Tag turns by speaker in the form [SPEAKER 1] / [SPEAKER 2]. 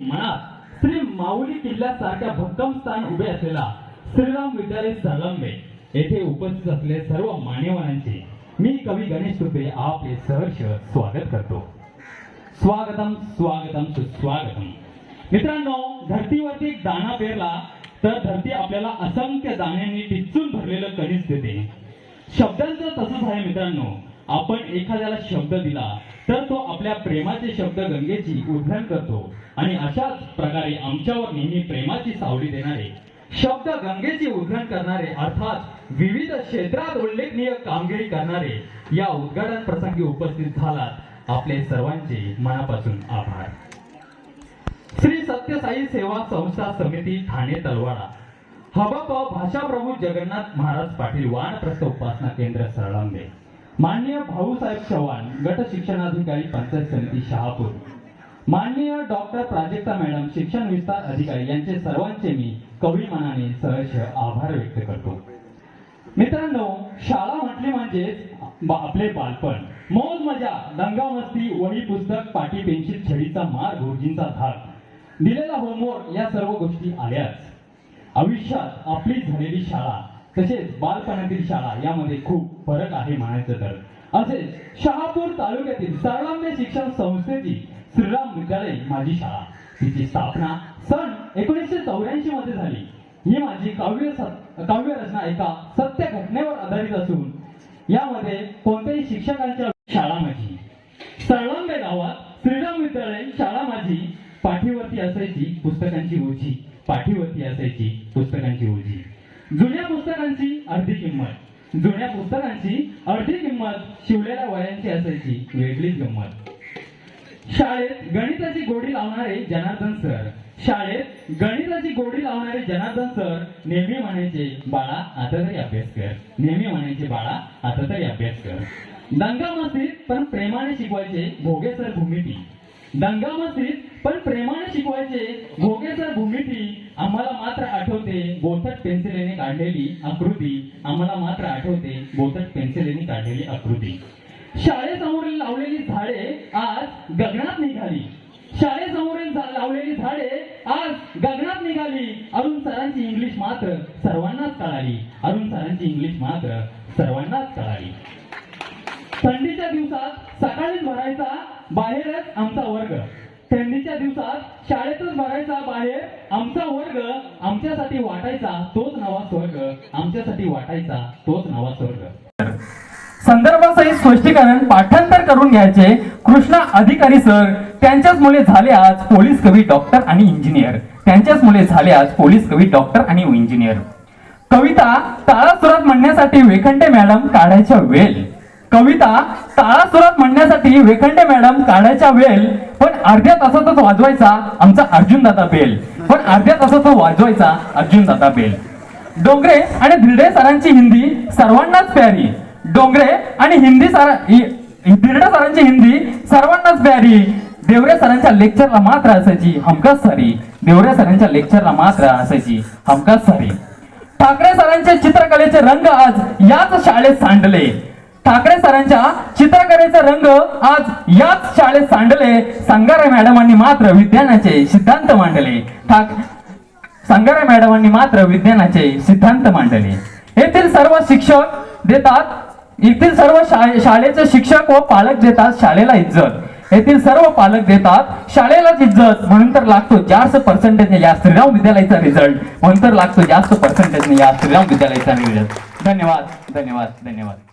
[SPEAKER 1] मनात श्री माऊली किल्ल्यासारख्या भक्कम स्थान उभे असलेला श्रीराम विद्यालय सालंबे येथे उपस्थित असलेले सर्व मान्यवरांचे मी कवी गणेश तुपे आपले सहर्ष स्वागत करतो. स्वागतम स्वागतम सुस्वागतम. मित्रांनो धरतीवरती एक दाणा पेरला तर धरती आपल्याला असंख्य दाण्यांनी टिचून भरलेलं कणीस देते. शब्दांचं तसंच आहे मित्रांनो आपण एखाद्याला शब्द दिला तर तो आपल्या प्रेमाचे शब्द गंगेची उद्धरण करतो. आणि अशाच प्रकारे आमच्यावर नेहमी प्रेमाची सावली देणारे शब्द गंगेची उद्धरण करणारे अर्थात विविध क्षेत्रात उल्लेखनीय कामगिरी करणारे या उद्घाटन प्रसंगी उपस्थित झालात आपले सर्वांचे मनापासून आभार. श्री सत्यसाई सेवा संस्था समिती ठाणे तलवाडा हबप भाषाप्रभू जगन्नाथ महाराज पाटील वानप्रस्थ उपासना केंद्र सरळंबे माननीय भाऊसाहेब चव्हाण गट शिक्षणाधिकारी पंचायत समिती शहापूर. माननीय डॉक्टर प्राजक्ता मॅडम शिक्षण विस्तार अधिकारी यांचे सर्वांचे मी कवी मनाने सहर्ष आभार व्यक्त करतो. मित्रांनो शाळा म्हटली म्हणजेच आपले बालपण. मौज मजा दंगा मस्ती वही पुस्तक पाटी पेन्सिल छडीचा मार गुरुजींचा धाक. दिलेला होमवर्क या सर्व गोष्टी आल्याच. आयुष्यात आपली झालेली शाळा तसेच बालपणातील शाळा यामध्ये खूप फरक आहे म्हणायचं तर. असेच शहापूर तालुक्यातील सरळंबे शिक्षण संस्थेची श्रीराम विद्यालय माझी शाळा. तिची स्थापना सन एकोणीसशे चौऱ्याऐंशी मध्ये झाली. ही माझी काव्य काव्य रचना एका सत्य घटनेवर आधारित असून यामध्ये कोणत्याही शिक्षकांच्या शाळा माझी. सरळंबे गावात श्रीराम विद्यालय शाळा माझी. पाठीवरती असायची पुस्तकांची ओझी. पाठीवरती असायची पुस्तकांची ओझी. जुन्या पुस्तकांची अर्धी किंमत. जुन्या पुस्तकांची अर्धी किंमत शिवलेल्या वयांची असायची वेगळीच किंमत शाळेत गणिताची गोडी लावणारे जनार्दन सर. शाळेत गणिताची गोडी लावणारे जनार्दन सर नेहमी म्हणायचे बाळा आता तरी अभ्यास कर. नेहमी म्हणायचे बाळा आता तरी अभ्यास कर. दंगा मस्तीत पण प्रेमाने शिकवायचे भोगे सर भूमिती. दंगा मस्तीत पण प्रेमाने शिकवायचे. भोगेसर भूमिती आम्हाला मात्र आठवते. बोथट पेन्सिलेने काढलेली आकृती आम्हाला मात्र आठवते. बोथट पेन्सिलेने काढलेली आकृती. शाळेसमोरील लावलेली झाडे आज गगनात निघाली. शाळेसमोरील लावलेली झाडे आज गगनात निघाली. अरुण सरांची इंग्लिश मात्र सर्वांनाच कळाली. अरुण सरांची इंग्लिश मात्र सर्वांनाच कळाली. थंडीच्या दिवसात सकाळीच भरायचा बाहेरच आमचा वर्ग. दिवसात शाळेतच भरायचा बाहेर आमचा वर्ग आमच्यासाठी वाटायचा तोच नवा स्वर्ग. आमच्यासाठी वाटायचा तोच नवा स्वर्ग. संदर्भासहित स्पष्टीकरण पाठांतर करून घ्यायचे कृष्णा अधिकारी सर. त्यांच्याच मुले झाले आज पोलीस कवी डॉक्टर आणि इंजिनियर. त्यांच्याच मुले झाले आज पोलीस कवी डॉक्टर आणि इंजिनियर. कविता ताळासुरात म्हणण्यासाठी वेखंडे मॅडम काढायच्या वेल. कविता ताळासुरात म्हणण्यासाठी वेखंडे मॅडम काढायच्या वेल. पण अर्ध्या तासातच वाजवायचा आमचा अर्जुन दादा बेल. पण अर्ध्या तासातच वाजवायचा अर्जुन दादा बेल. डोंगरे आणि धिरडे सरांची हिंदी सर्वांनाच प्यारी. डोंगरे आणि हिंदी सर धिरडे सरांची हिंदी सर्वांनाच प्यारी. देवरे सरांच्या लेक्चरला मात्र असायची हमखास सारी देवरे सरांच्या लेक्चरला मात्र असायची हमखास सारी ठाकरे सरांचे चित्रकलेचे रंग आज याच शाळेत सांडले. ठाकरे सरांच्या चित्रकलेचा रंग आज याच शाळेत सांडले. संगारे मॅडमांनी मात्र विज्ञानाचे सिद्धांत मांडले. ठाक संगारे मॅडमांनी मात्र विज्ञानाचे सिद्धांत मांडले. येथील सर्व शिक्षक देतात येथील सर्व शाळेचे शिक्षक व पालक देतात शाळेला इज्जत. येथील सर्व पालक देतात शाळेलाच इज्जत. म्हणून तर लागतो जास्त पर्सेंटेजने या श्रीराम विद्यालयाचा रिझल्ट म्हणून तर लागतो जास्त पर्सेंटेजने या श्रीराम विद्यालयाचा रिझल्ट धन्यवाद धन्यवाद धन्यवाद.